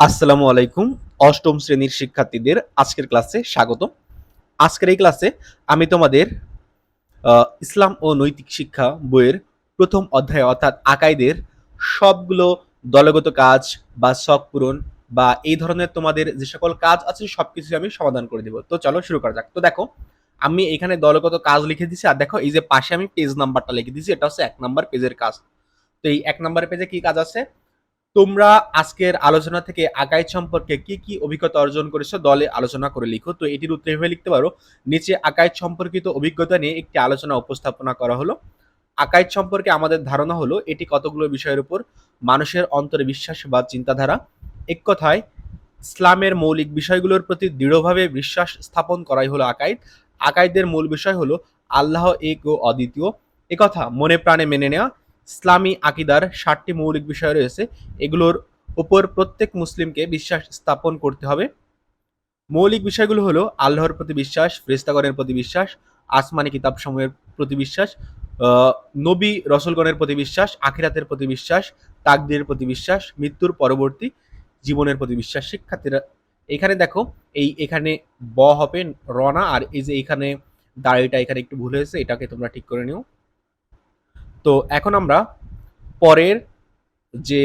আসসালামু আলাইকুম, অষ্টম শ্রেণির শিক্ষার্থীদের আজকের ক্লাসে স্বাগত আজকের এই ক্লাসে আমি তোমাদের ইসলাম ও নৈতিক শিক্ষা বইয়ের প্রথম অধ্যায় অর্থাৎ আকাইদের সবগুলো দলগত কাজ বা শখ পূরণ বা এই ধরনের তোমাদের যে সকল কাজ আছে সবকিছু আমি সমাধান করে দেবো। তো চলো শুরু করা যাক। তো দেখো, আমি এখানে দলগত কাজ লিখে দিছি আর দেখো এই যে পাশে আমি পেজ নাম্বারটা লিখে দিছি এটা হচ্ছে এক নাম্বার পেজের কাজ। তো এই এক নাম্বার পেজে কি কাজ আছে? তোমরা আজকের আলোচনা থেকে আকাইদ সম্পর্কে কি কি অভিজ্ঞতা অর্জন করেছ দলে আলোচনা করে লিখো। তো এটির উত্তর এভাবে লিখতে পারো। নিচে আকাইদ সম্পর্কিত অভিজ্ঞতা নিয়ে একটি আলোচনা উপস্থাপনা করা হলো। আকাইদ সম্পর্কে আমাদের ধারণা হলো, এটি কতগুলো বিষয়ের উপর মানুষের অন্তরে বিশ্বাস বা চিন্তাধারা। এক কথায়, ইসলামের মৌলিক বিষয়গুলোর প্রতি দৃঢ়ভাবে বিশ্বাস স্থাপন করাই হলো আকাইদ আকাইদের মূল বিষয় হলো আল্লাহ এক ও অদ্বিতীয়। একথা মনে প্রাণে মেনে নেওয়া। ইসলামী আকিদার ষাটটি মৌলিক বিষয় রয়েছে, এগুলোর ওপর প্রত্যেক মুসলিমকে বিশ্বাস স্থাপন করতে হবে। মৌলিক বিষয়গুলো হলো আল্লাহর প্রতি বিশ্বাস ফ্রেস্তাগণের প্রতি বিশ্বাস, আসমানি কিতাব সমূহের প্রতি বিশ্বাস নবী রসুলগণের প্রতি বিশ্বাস, আখিরাতের প্রতি বিশ্বাস তাকদের প্রতি বিশ্বাস, মৃত্যুর পরবর্তী জীবনের প্রতি বিশ্বাস। শিক্ষার্থীরা, এখানে দেখো, এই এখানে ব হবে রনা আর এই যে এখানে দাড়িটা এখানে একটু ভুল হয়েছে, এটাকে তোমরা ঠিক করে নিও। তো এখন আমরা পরের যে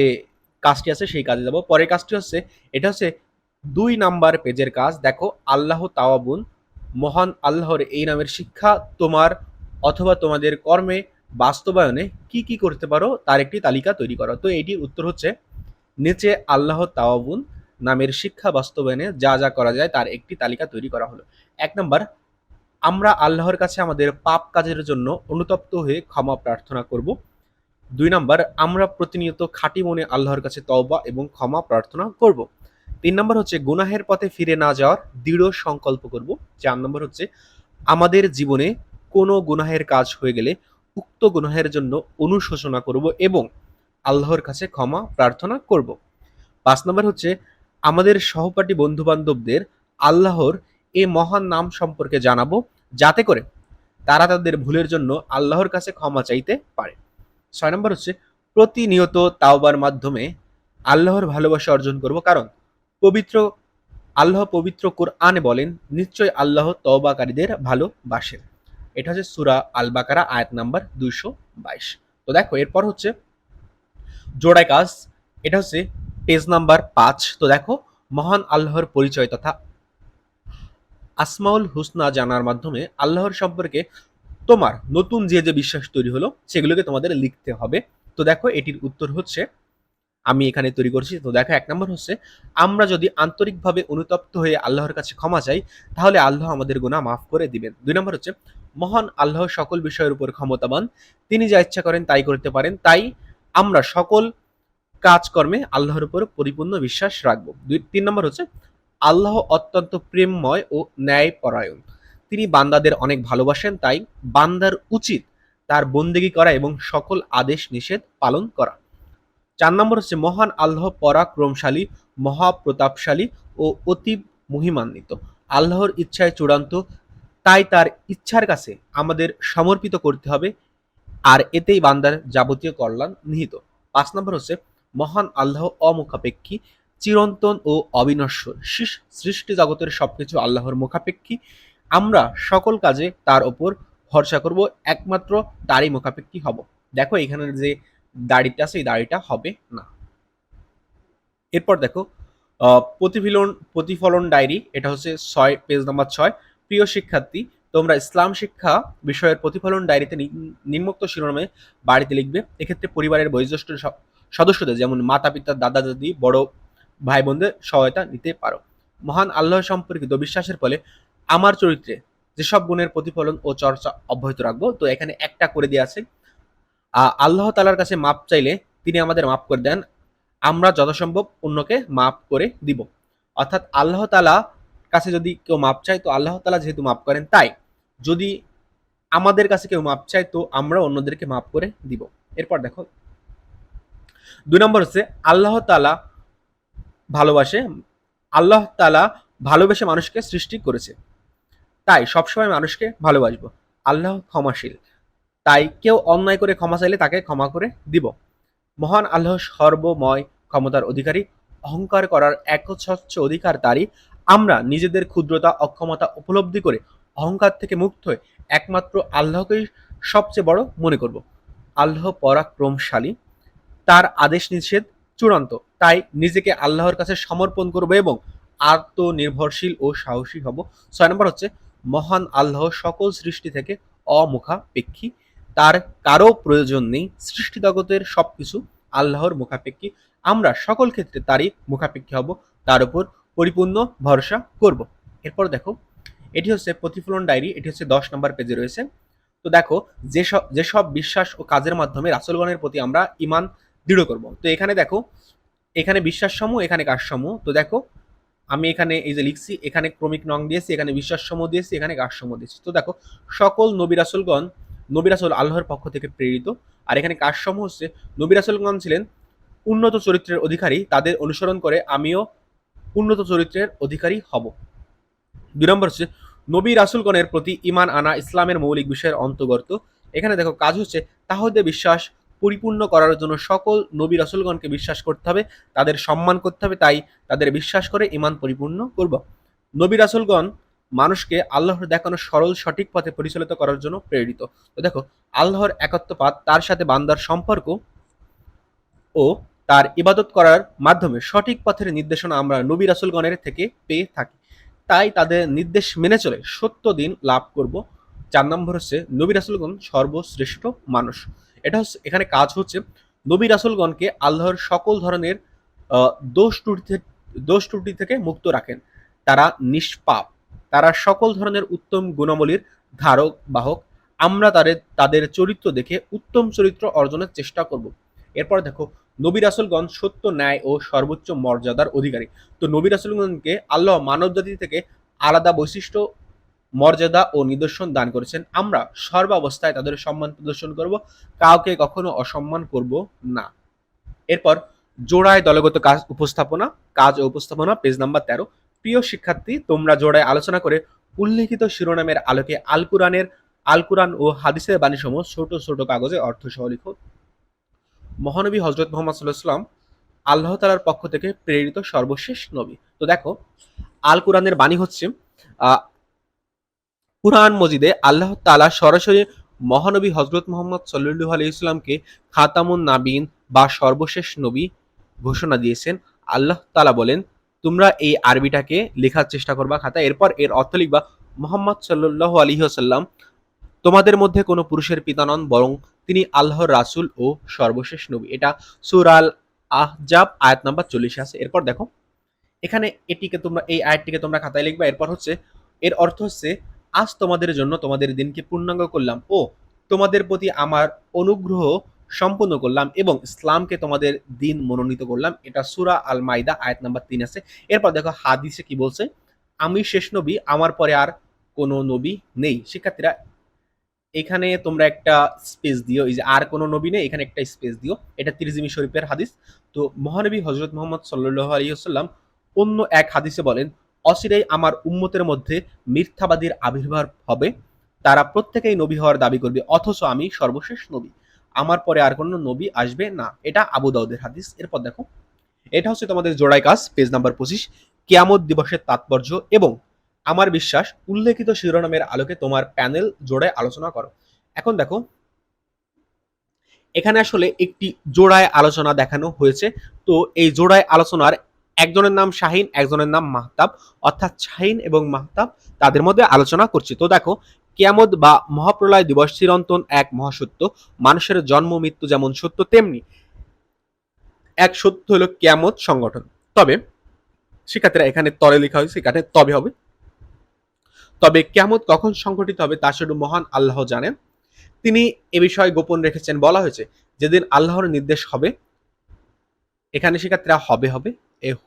কাজটি আছে সেই কাজে যাব। পরের কাজটি হচ্ছে, এটা হচ্ছে দুই নাম্বার পেজের কাজ। দেখো, আল্লাহ তাওয়াবুন, মহান আল্লাহর এই নামের শিক্ষা তোমার অথবা তোমাদের কর্মে বাস্তবায়নে কি কি করতে পারো তার একটি তালিকা তৈরি করো। তো এটির উত্তর হচ্ছে, নিচে আল্লাহ তাওয়াবুন নামের শিক্ষা বাস্তবায়নে যা যা করা যায় তার একটি তালিকা তৈরি করা হলো। এক নম্বর আমরা আল্লাহর কাছে আমাদের পাপ কাজের জন্য অনুতপ্ত হয়ে ক্ষমা প্রার্থনা করব। দুই নাম্বার, আমরা প্রতিনিয়ত খাঁটি মনে আল্লাহর কাছে তওবা এবং ক্ষমা প্রার্থনা করব। তিন নম্বর হচ্ছে, গুনাহের পথে ফিরে না যাওয়ার দৃঢ় সংকল্প করব। চার নম্বর হচ্ছে, আমাদের জীবনে কোনো গুনাহের কাজ হয়ে গেলে উক্ত গুনাহের জন্য অনুশোচনা করব এবং আল্লাহর কাছে ক্ষমা প্রার্থনা করব। পাঁচ নম্বর হচ্ছে, আমাদের সহপাঠী বন্ধু বান্ধবদের আল্লাহর এ মহান নাম সম্পর্কে জানাব, যাতে করে তারা তাদের ভুলের জন্য আল্লাহর কাছে ক্ষমা চাইতে পারে। ছয় নম্বর হচ্ছে, প্রতিনিয়ত তাওবার মাধ্যমে আল্লাহর ভালোবাসা অর্জন করব। কারণ পবিত্র, আল্লাহ পবিত্র কোরআনে বলেন, নিশ্চয় আল্লাহ তওবাকারীদের ভালোবাসেন। এটা হচ্ছে সুরা আল বাকারা আয়াত নাম্বার দুইশো বাইশ। তো দেখো, এরপর হচ্ছে জোড়ায় কাজ, এটা হচ্ছে পেজ নাম্বার পাঁচ। তো দেখো, মহান আল্লাহর পরিচয় তথা আসমাউল হুসনা জানার মাধ্যমে আল্লাহর সম্পর্কে তোমার নতুন যে যে বিশ্বাস তৈরি হলো, সেগুলোকে তোমাদের লিখতে হবে। তো দেখো, এটির উত্তর হচ্ছে, আমি এখানে তৈরি করছি। তো দেখো, এক নম্বর হচ্ছে, আমরা যদি আন্তরিকভাবে অনুতপ্ত হয়ে আল্লাহর কাছে ক্ষমা চাই, তাহলে আল্লাহ আমাদের গুনাহ মাফ করে দিবেন। দুই নম্বর হচ্ছে, মহান আল্লাহ সকল বিষয়ের উপর ক্ষমতাবান। তিনি যা ইচ্ছা করেন তাই করতে পারেন। তাই আমরা সকল কাজকর্মে আল্লাহর উপর পরিপূর্ণ বিশ্বাস রাখব। দুই, তিন নম্বর হচ্ছে আল্লাহ অত্যন্ত প্রেমময় ও ন্যায়পরায়ণ। তিনি বান্দাদের অনেক ভালোবাসেন, তাই বান্দার উচিত তার বন্দেগী করা এবং সকল আদেশ নিষেধ পালন করা। চার নম্বর হচ্ছে মহান আল্লাহ পরাক্রমশালী, মহাপ্রতাপশালী ও অতি মহিমান্বিত। আল্লাহর ইচ্ছায় চূড়ান্ত, তাই তার ইচ্ছার কাছে আমাদের সমর্পিত করতে হবে, আর এতেই বান্দার যাবতীয় কল্যাণ নিহিত। পাঁচ নম্বর হচ্ছে মহান আল্লাহ অমুখাপেক্ষী চিরন্তন ও অবিনশ্বর। সৃষ্টি জগতের সবকিছু আল্লাহর মুখাপেক্ষী। আমরা সকল কাজে তার ওপর ভরসা করব, একমাত্র তারই মুখাপেক্ষী হব। দেখো এখানে যে দাড়িটা আছে, এই দাড়িটা হবে না। এরপর দেখো প্রতিফলন প্রতিফলন ডায়েরি, এটা হচ্ছে ছয়, পেজ নাম্বার ছয়। প্রিয় শিক্ষার্থী, তোমরা ইসলাম শিক্ষা বিষয়ের প্রতিফলন ডায়েরিতে নিম্নোক্ত শিরোনামে বাড়িতে লিখবে। এক্ষেত্রে পরিবারের বয়োজ্যেষ্ঠ সদস্যদের, যেমন মাতা পিতা দাদা দাদি বড় ভাই বোনদের সহায়তা নিতে পারো। মহান আল্লাহ সম্পর্কিত বিশ্বাসের ফলে আমার চরিত্রে যেসব গুণের প্রতিফলন ও চর্চা অব্যাহত রাখব, তো এখানে একটা করে দিয়ে আছে। আল্লাহ তালার কাছে মাপ চাইলে তিনি আমাদের মাফ করে দেন। আমরা যথাসম্ভব অন্যকে মাফ করে দিব। অর্থাৎ আল্লাহ তালা কাছে যদি কেউ মাপ চায়, তো আল্লাহ তালা যেহেতু মাফ করেন, তাই যদি আমাদের কাছে কেউ মাপ চায়, তো আমরা অন্যদেরকে মাফ করে দিব। এরপর দেখো, দুই নম্বর হচ্ছে, আল্লাহ তালা ভালোবাসে, আল্লাহ তালা ভালোবেসে মানুষকে সৃষ্টি করেছে। তাই সবসময় মানুষকে ভালোবাসবো। আল্লাহ ক্ষমাশীল। তাই কেউ অন্যায় করে ক্ষমা চাইলে তাকে ক্ষমা করে দিব। মহান আল্লাহ সর্বময় ক্ষমতার অধিকারী, অহংকার করার একচ্ছত্র অধিকার তারই। আমরা নিজেদের ক্ষুদ্রতা, অক্ষমতা উপলব্ধি করে অহংকার থেকে মুক্ত হয়ে একমাত্র আল্লাহকেই সবচেয়ে বড় মনে করব। আল্লাহ পরাক্রমশালী। তার আদেশ নিষেধ চূড়ান্ত। তাই নিজেকে আল্লাহর কাছে সমর্পণ করব এবং আত্মনির্ভরশীল ও সাহসী হব। ছয় নম্বর হচ্ছে, মহান আল্লাহ সকল সৃষ্টি থেকে অমুখাপেক্ষী। তার কারও প্রয়োজন নেই। সৃষ্টি জগতের সবকিছু আল্লাহর মুখাপেক্ষী। আমরা সকল ক্ষেত্রে তারই মুখাপেক্ষী হব। তার উপর পরিপূর্ণ ভরসা করব। এরপর দেখো, এটি হচ্ছে প্রতিফলন ডায়েরি। এটি হচ্ছে দশ নম্বর পেজে রয়েছে। তো দেখো, যেসব যেসব বিশ্বাস ও কাজের মাধ্যমে রাসুলগণের প্রতি আমরা ইমান দৃঢ় করব। তো এখানে দেখো, এখানে বিশ্বাস সমূহ এখানে কাজ সমূহ তো দেখো, আমি এখানে এই যে লিখছি, এখানে ক্রমিক নং দিয়েছি, এখানে বিশ্বাস সমূহ দিয়েছি, এখানে কাজ সমূহ দিয়েছি। তো দেখো, সকল নবী রাসুলগণ নবী রাসুল আল্লাহর পক্ষ থেকে প্রেরিত। আর এখানে কাজ সমূহ হচ্ছে নবী রাসুলগণ ছিলেন উন্নত চরিত্রের অধিকারী, তাদের অনুসরণ করে আমিও উন্নত চরিত্রের অধিকারী হব। দুই নম্বর হচ্ছে নবী রাসুলগণের প্রতি ইমান আনা ইসলামের মৌলিক বিষয়ের অন্তর্গত। এখানে দেখো, কাজ হচ্ছে তাহলে বিশ্বাস পরিপূর্ণ করার জন্য সকল নবী রাসুলগণকে বিশ্বাস করতে হবে, তাদের সম্মান করতে হবে, তাই তাদের বিশ্বাস করে ইমান পরিপূর্ণ করব। নবী রাসুলগণ মানুষকে আল্লাহর দেখানো সরল সঠিক পথে পরিচালিত করার জন্য প্রেরিত। তো দেখো, আল্লাহর একত্বপাত তার সাথে বান্দার সম্পর্ক ও তার ইবাদত করার মাধ্যমে সঠিক পথের নির্দেশনা আমরা নবী রাসুলগণের থেকে পেয়ে থাকি। তাই তাদের নির্দেশ মেনে চলে সত্য দিন লাভ করব। চার নম্বর হচ্ছে, নবী রাসুলগণ সর্বশ্রেষ্ঠ মানুষ। এটা এখানে কাজ হচ্ছে, নবী রাসুলগণকে আল্লাহর সকল ধরনের দোষ ত্রুটি থেকে দোষ ত্রুটি থেকে মুক্ত রাখেন। তারা নিষ্পাপ। তারা সকল ধরনের উত্তম গুণাবলীর ধারক, বাহক। আমরা তাদের তাদের চরিত্র দেখে উত্তম চরিত্র অর্জনের চেষ্টা করব। এরপর দেখো, নবী রাসুলগণ সত্য, ন্যায় ও সর্বোচ্চ মর্যাদার অধিকারী। তো নবী রাসুলগণকে আল্লাহ মানবজাতি থেকে আলাদা বৈশিষ্ট্য মর্যাদা ও নিদর্শন দান করেছেন। আমরা সর্বাবস্থায় তাদের সম্মান প্রদর্শন করব, কাউকে কখনো অসম্মান করব না। এরপর জোড়ায় দলগত কাজ উপস্থাপনা, কাজ ও উপস্থাপনা, পেজ নাম্বার তেরো। প্রিয় শিক্ষার্থী, তোমরা জোড়ায় আলোচনা করে উল্লেখিত শিরোনামের আলোকে আল কুরআনের, আল কুরআন ও হাদিসের বাণীসমূহ ছোট ছোট কাগজে অর্থ সহ লিখো। মহানবী হজরত মোহাম্মদ সাল্লাহ আল্লাহ তালার পক্ষ থেকে প্রেরিত সর্বশেষ নবী। তো দেখো, আল কুরআনের বাণী হচ্ছে কুরআন মজিদে আল্লাহ তাআলা সরাসরি মহানবী হজরত মোহাম্মদ সাল্লু আলি ইসলামকে খাতামুন নাবিন বা সর্বশেষ নবী ঘোষণা দিয়েছেন। আল্লাহ তাআলা বলেন, তোমরা এই আরবিটাকে লেখার চেষ্টা করবা খাতা, এরপর এর অর্থ লিখবা, মোহাম্মদ সাল্লাহ আলী সাল্লাম তোমাদের মধ্যে কোনো পুরুষের পিতা নন, বরং তিনি আল্লাহর রাসূল ও সর্বশেষ নবী। এটা সুরাল আহজাব, আয়াত নাম্বার চল্লিশে আছে। এরপর দেখো, এখানে এটিকে তোমরা, এই আয়াতটিকে তোমরা খাতায় লিখবা। এরপর হচ্ছে, এর অর্থ হচ্ছে আজ তোমাদের জন্য তোমাদের দিনকে পূর্ণাঙ্গ করলাম। ও, তোমাদের প্রতি আমার অনুগ্রহ সম্পূর্ণ করলাম এবং ইসলামকে তোমাদের দিন মনোনীত করলাম। এটা সুরা আল মাইদা আয়াত নাম্বার তিন আছে। এরপর দেখো হাদিসে কি বলছে? আমি শেষ নবী, আমার পরে আর কোনো নবী নেই। শিক্ষার্থীরা, এখানে তোমরা একটা স্পেস দিও। এই যে আর কোনো নবী নেই, এখানে একটা স্পেস দিও। এটা তিরজিমি শরীফের হাদিস। তো মহানবী হজরত মোহাম্মদ সাল্লাহ আলিয়াল্লাম অন্য এক হাদিসে বলেন অচিরেই আমার উম্মতের মধ্যে মিথ্যাবাদীর আবির্ভাব হবে। তারা প্রত্যেকেই নবী হওয়ার দাবি করবে, অথচ আমি সর্বশেষ নবী। আমার পরে আর কোনো নবী আসবে না। এটা আবু দাউদের হাদিস। এরপর দেখো, এটা হচ্ছে তোমাদের জোড়াই কাজ, পেজ নাম্বার পঁচিশ। কিয়ামত দিবসের তাৎপর্য এবং আমার বিশ্বাস, উল্লেখিত শিরোনামের আলোকে তোমার প্যানেল জোড়ায় আলোচনা করো। এখন দেখো, এখানে আসলে একটি জোড়ায় আলোচনা দেখানো হয়েছে। তো এই জোড়ায় আলোচনার একজনের নাম শাহিন, একজনের নাম মাহতাব। অর্থাৎ শাহিন এবং মাহতাব তাদের মধ্যে আলোচনা করছি। তো দেখো, কিয়ামত বা মহাপ্রলয় দিবস চিরন্তন এক মহাসত্য। মানুষের জন্ম, মৃত্যু যেমন সত্য, তেমনি এক সত্য হলো কিয়ামত সংগঠন। তবে শিক্ষার্থীরা এখানে তরে লেখা হয়েছে, এখানে তবে হবে। তবে কিয়ামত কখন সংঘটিত হবে তা শুধু মহান আল্লাহ জানেন। তিনি এ বিষয়ে গোপন রেখেছেন, বলা হয়েছে, যেদিন আল্লাহর নির্দেশ হবে, এখানে শিক্ষার্থীরা হবে হবে।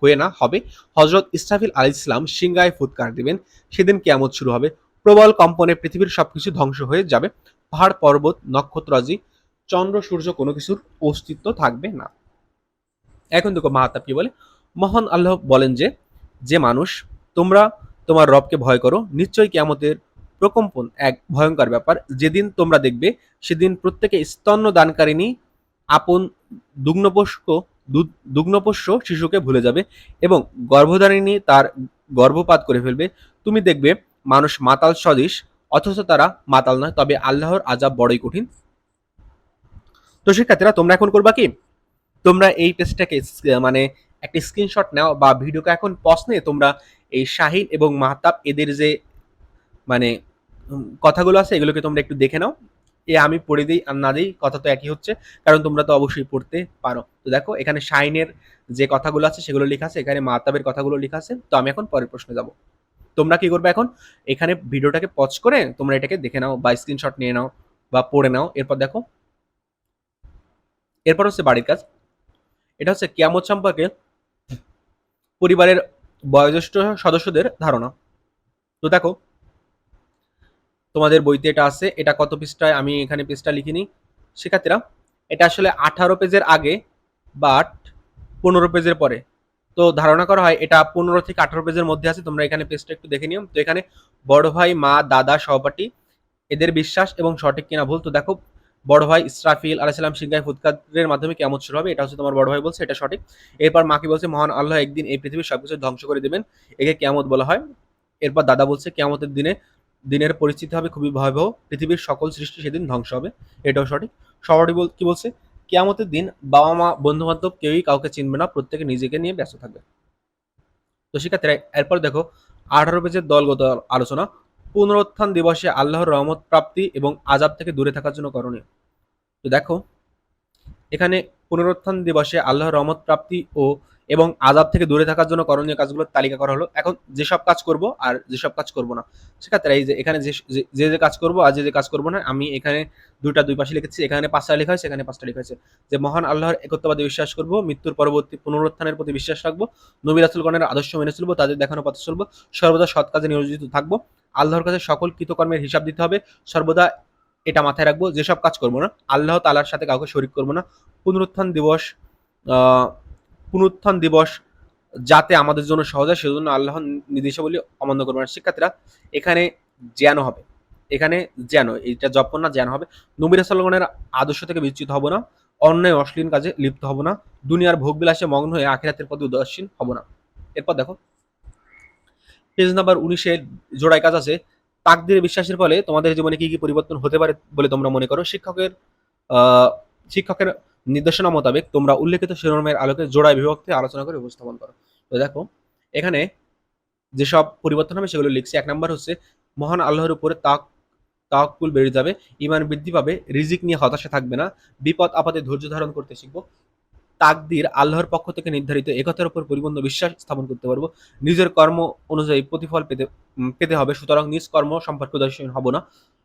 হয়ে না হবে। হজরত ইসরাফিল আলী ইসলাম সিংগায় ফুৎকার দিবেন। সেদিন কেয়ামত শুরু হবে। প্রবল কম্পনে পৃথিবীর সবকিছু ধ্বংস হয়ে যাবে। পাহাড়, পর্বত নক্ষত্রাজি চন্দ্র, সূর্য কোনো কিছুর অস্তিত্ব থাকবে না। এখন দেখো মাহাতাব কি বলে? মহান আল্লাহ বলেন যে যে মানুষ, তোমরা তোমার রবকে ভয় করো। নিশ্চয়ই কেয়ামতের প্রকম্পন এক ভয়ঙ্কর ব্যাপার। যেদিন তোমরা দেখবে, সেদিন প্রত্যেকে স্তন্য দানকারিনী আপন দুগ্নপোষ্ক দুগ্নপোষ্য শিশুকে ভুলে যাবে এবং গর্ভধারিণী তার গর্ভপাত করে ফেলবে। তুমি দেখবে মানুষ মাতাল সদৃশ অথচ তারা মাতাল নয়, তবে আল্লাহর আজাব বড়ই কঠিন। তো শিক্ষার্থীরা, তোমরা এখন করবা কি? তোমরা এই টেস্টটাকে মানে একটি স্ক্রিনশট নাও বা ভিডিওকে এখন পজ নিয়ে তোমরা এই শাহিন এবং মাহতাব এদের যে মানে কথাগুলো আছে, এগুলোকে তোমরা একটু দেখে নাও। এ আমি পড়ে দিই আর না দিই, কথা তো একই হচ্ছে, কারণ তোমরা তো অবশ্যই পড়তে পারো। তো দেখো, এখানে শাহিনের যে কথাগুলো আছে সেগুলো লেখা আছে, এখানে মাতাবের কথাগুলো লেখা আছে, তো আমি এখন পরের প্রশ্নে যাব। তোমরা কি করবে এখন? এখানে ভিডিওটাকে পজ করে তোমরা এটাকে দেখে নাও বা স্ক্রিনশট নিয়ে নাও বা পড়ে নাও। এরপর দেখো, এরপর হচ্ছে বাড়ির কাজ। এটা হচ্ছে কিয়ামত সম্পর্কে পরিবারের বয়োজ্যেষ্ঠ সদস্যদের ধারণা। তো দেখো তোমাদের বইতে এটা আছে। এটা কত পৃষ্ঠায়? আমি এখানে পৃষ্ঠা লিখিনি। শিক্ষার্থীরা, এটা আসলে আঠারো পেজের আগে বাট পনেরো পেজের পরে। তো ধারণা করা হয় এটা পনেরো থেকে আঠারো পেজের মধ্যে আছে। তোমরা এখানে পেজটা একটু দেখে নিও। তো এখানে, বড় ভাই, মা, দাদা, সহপাঠী, এদের বিশ্বাস এবং সঠিক কিনা ভুল। তো দেখো, বড় ভাই ইসরাফিল আলাইসালাম সিংহাই ফুৎকারের মাধ্যমে কেমন শুরু হবে? এটা হচ্ছে তোমার বড় ভাই বলছে, এটা সঠিক। এরপর মাকে বলছে? মহান আল্লাহ একদিন এই পৃথিবীর সবকিছু ধ্বংস করে দেবেন। একে কেয়ামত বলা হয়। এরপর দাদা বলছে, কেয়ামতের দিনে দিনের পরিস্থিতি হবে খুবই ভয়াবহ, পৃথিবীর সকল সৃষ্টি সেদিন ধ্বংস হবে, এটাও সঠিক। সবারই বল, কি বলছে? কেয়ামতের দিন বাবা মা বন্ধু বান্ধব কেউই কাউকে চিনবে না, প্রত্যেকে নিজেকে নিয়ে ব্যস্ত থাকবে। তো শিক্ষার্থীরা, এরপর দেখো, আঠারো পেজের দলগত আলোচনা, পুনরুত্থান দিবসে আল্লাহর রহমত, প্রাপ্তি এবং আজাব থেকে দূরে থাকার জন্য করণীয়। তো দেখো, এখানে পুনরুত্থান দিবসে আল্লাহর রহমত, প্রাপ্তি ও এবং আজাব থেকে দূরে থাকার জন্য করণীয় কাজগুলোর তালিকা করা হলো। এখন যেসব কাজ করব আর যেসব কাজ করব না সেক্ষেত্রে এই যে এখানে যে, যে- যে কাজ করব আর যে যে কাজ করব না, আমি এখানে দুইটা, দুই পাশে লিখেছি। এখানে পাঁচটা লেখা হয়েছে, এখানে পাঁচটা লেখা হয়েছে। যে মহান আল্লাহর একত্ববাদে বিশ্বাস করব, মৃত্যুর পরবর্তী পুনরুত্থানের প্রতি বিশ্বাস রাখব নবী রাসুলগণের আদর্শ মেনে চলবো, তাদের দেখানো পথে চলবো, সর্বদা সৎ কাজে নিয়োজিত থাকব। আল্লাহর কাছে সকল কৃতকর্মের হিসাব দিতে হবে, সর্বদা এটা মাথায় রাখব যেসব কাজ করব না, আল্লাহ তালার সাথে কাউকে শরিক করব না। পুনরুত্থান দিবস পুনরুত্থান দিবস যাতে আমাদের জন্য সহজ হয় সেজন্য আল্লাহ নির্দেশাবলী অমান্য করবে না। শিক্ষার্থীরা এখানে জ্ঞান হবে। এখানে জ্ঞান এটা জপন না জ্ঞান হবে। নবীর সাল্লামের আদর্শ থেকে বিচ্যুত হব না অন্যায় অশ্লীল কাজে লিপ্ত হব না দুনিয়ার ভোগ বিলাসে মগ্ন হয়ে আখিরাতের প্রতি উদাসীন হব না। এরপর দেখো পেজ নাম্বার উনিশে জোড়ায় কাজ আছে তাকদির বিশ্বাসের ফলে তোমাদের জীবনে কি কি পরিবর্তন হতে পারে বলে তোমরা মনে করো? শিক্ষকের আহ, শিক্ষকের নির্দেশনা মোতাবেক তোমরা উল্লেখিত শিরোনামের আলোকে জোড়ায় বিভক্তি আলোচনা করে উপস্থাপন করো। তো দেখো, এখানে যেসব পরিবর্তন হবে সেগুলো লিখছি। এক নম্বর হচ্ছে, মহান আল্লাহর উপরে তাক, তাওয়াক্কুল বেড়ে যাবে ইমান বৃদ্ধি পাবে, রিজিক নিয়ে হতাশা থাকবে না, বিপদ আপদে ধৈর্য ধারণ করতে শিখব, তাকদির আল্লাহর পক্ষ থেকে নির্ধারিত একতার উপর পরিপূর্ণ বিশ্বাস স্থাপন করতে পারব, নিজের কর্ম অনুযায়ী প্রতিফল পেতে পেতে হবে, সুতরাং নিজ কর্ম সম্পর্কে উদাসীন হব না।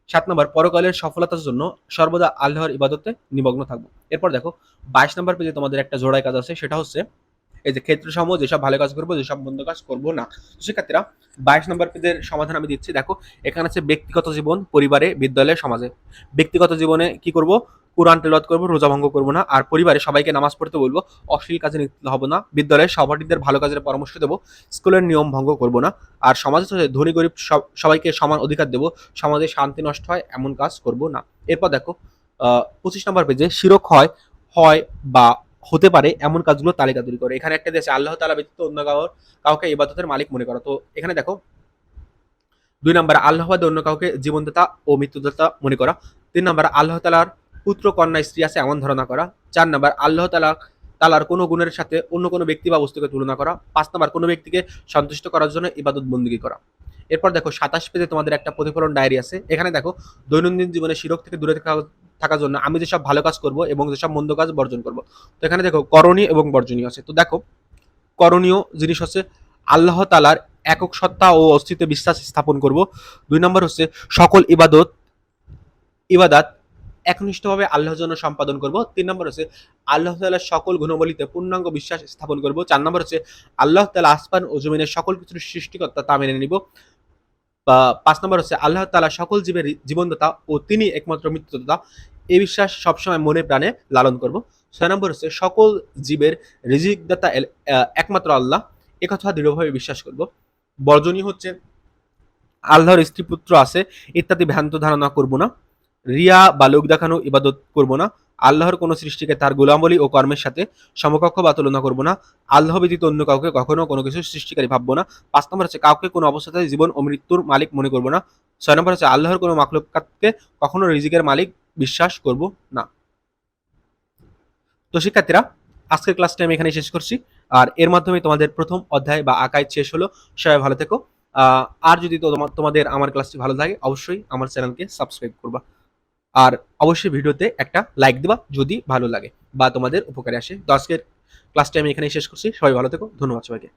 সাত নম্বর, পরকালের সফলতার জন্য সর্বদা আল্লাহর ইবাদতে নিমগ্ন থাকব। এরপর দেখো, বাইশ নম্বর পেজে তোমাদের একটা জোড়ায় কাজ আছে, সেটা হচ্ছে এই যে ক্ষেত্র সমূহ যেসব ভালো কাজ করব, যেসব মন্দ কাজ করব না। শিক্ষার্থীরা বাইশ নম্বর পেজের সমাধান আমি দিচ্ছি। দেখো, এখানে আছে ব্যক্তিগত জীবন, পরিবারে, বিদ্যালয়ে, সমাজে। ব্যক্তিগত জীবনে কি করব? কোরআন তেলাওয়াত করব, রোজা ভঙ্গ করব না। আর পরিবারে সবাইকে নামাজ পড়তে বলব, অশ্লীল কাজে লিপ্ত হব না। বিদ্যালয়ে সহপাঠীদের ভালো কাজের পরামর্শ দেবো, স্কুলের নিয়ম ভঙ্গ করব না। আর সমাজে ধনী গরিব সব- সবাইকে সমান অধিকার দেবো, সমাজে শান্তি নষ্ট হয়, এমন কাজ করব না। এরপর দেখো পঁচিশ নম্বর পেজে শিরক হয় হয় বা হতে পারে এমন কাজগুলো তালিকা তৈরি করে। এখানে একটা দেশে আল্লাহ তালা ব্যতীত অন্য কাউর, কাউকে ইবাদতের মালিক মনে করো। তো এখানে দেখো, দুই নম্বর, আল্লাহ বাদে অন্য কাউকে জীবনদাতা ও মৃত্যুদাতা মনে করা। তিন নম্বর, আল্লাহ তালার পুত্র কন্যা স্ত্রী আছে এমন ধারণা করা। চার নাম্বার, আল্লাহ তালা তালার কোনো গুণের সাথে অন্য কোনো ব্যক্তি বা বস্তুকে তুলনা করা। পাঁচ নম্বর, কোনো ব্যক্তিকে সন্তুষ্ট করার জন্য ইবাদত বন্দী করা। এরপর দেখো, সাতাশ পেজে তোমাদের একটা প্রতিফলন ডায়েরি আছে। এখানে দেখো, দৈনন্দিন জীবনে শিরক থেকে দূরে থাকা থাকার জন্য আমি যেসব ভালো কাজ করব এবং যেসব মন্দ কাজ বর্জন করব। তো এখানে দেখো, করণীয় এবং বর্জনীয় আছে। তো দেখো, করণীয় জিনিস হচ্ছে আল্লাহ তালার একক সত্তা ও অস্তিত্বে বিশ্বাস স্থাপন করব। দুই নম্বর হচ্ছে সকল ইবাদত ইবাদাত একনিষ্ঠভাবে আল্লাহর জন্য সম্পাদন করব। তিন নম্বর হচ্ছে, আল্লাহ তালার সকল গুণবলিতে পূর্ণাঙ্গ বিশ্বাস স্থাপন করব। চার নম্বর হচ্ছে, আল্লাহ তালা আসমান ও জমিনের সকল কিছুর সৃষ্টিকর্তা তা মেনে নিব। পাঁচ নম্বর হচ্ছে, আল্লাহ তালা সকল জীবের জীবনদাতা ও তিনি একমাত্র মৃত্যুদাতা। এই বিশ্বাস সবসময় মনে প্রাণে লালন করব। ছয় নম্বর হচ্ছে, সকল জীবের রিজিকদাতা একমাত্র আল্লাহ। একথা দৃঢ়ভাবে বিশ্বাস করব। বর্জনীয় হচ্ছে, আল্লাহর স্ত্রী পুত্র আছে, ইত্যাদি ভ্রান্ত ধারণা করব না। রিয়া বা লোক দেখানো ইবাদত করব না। আল্লাহর কোনো সৃষ্টিকে তার গোলামবলি ও কর্মের সাথে সমকক্ষ বা তুলনা করব না। আল্লাহ ব্যতীত অন্য কাউকে কখনো কোনো কিছু সৃষ্টিকারী ভাববো না। পাঁচ নম্বর হচ্ছে কাউকে কোনো অবস্থাতে জীবন ও মৃত্যুর মালিক মনে করব না। ছয় নম্বর হচ্ছে আল্লাহর কোনো মাকলুকাতকে কখনো রিজিকের মালিক বিশ্বাস করব না। তো শিক্ষার্থীরা, আজকের ক্লাসটা আমি এখানে শেষ করছি। আর এর মাধ্যমে তোমাদের প্রথম অধ্যায় বা আকায় শেষ হলো। সবাই ভালো থেকো। আর যদি তোমাদের আমার ক্লাসটি ভালো লাগে, অবশ্যই আমার চ্যানেলকে সাবস্ক্রাইব করবা। আর অবশ্যই ভিডিওতে একটা লাইক দেবা যদি ভালো লাগে বা তোমাদের উপকারে আসে। তো আজকের ক্লাসটা আমি এখানেই শেষ করছি। সবাই ভালো থেকো। ধন্যবাদ সবাইকে।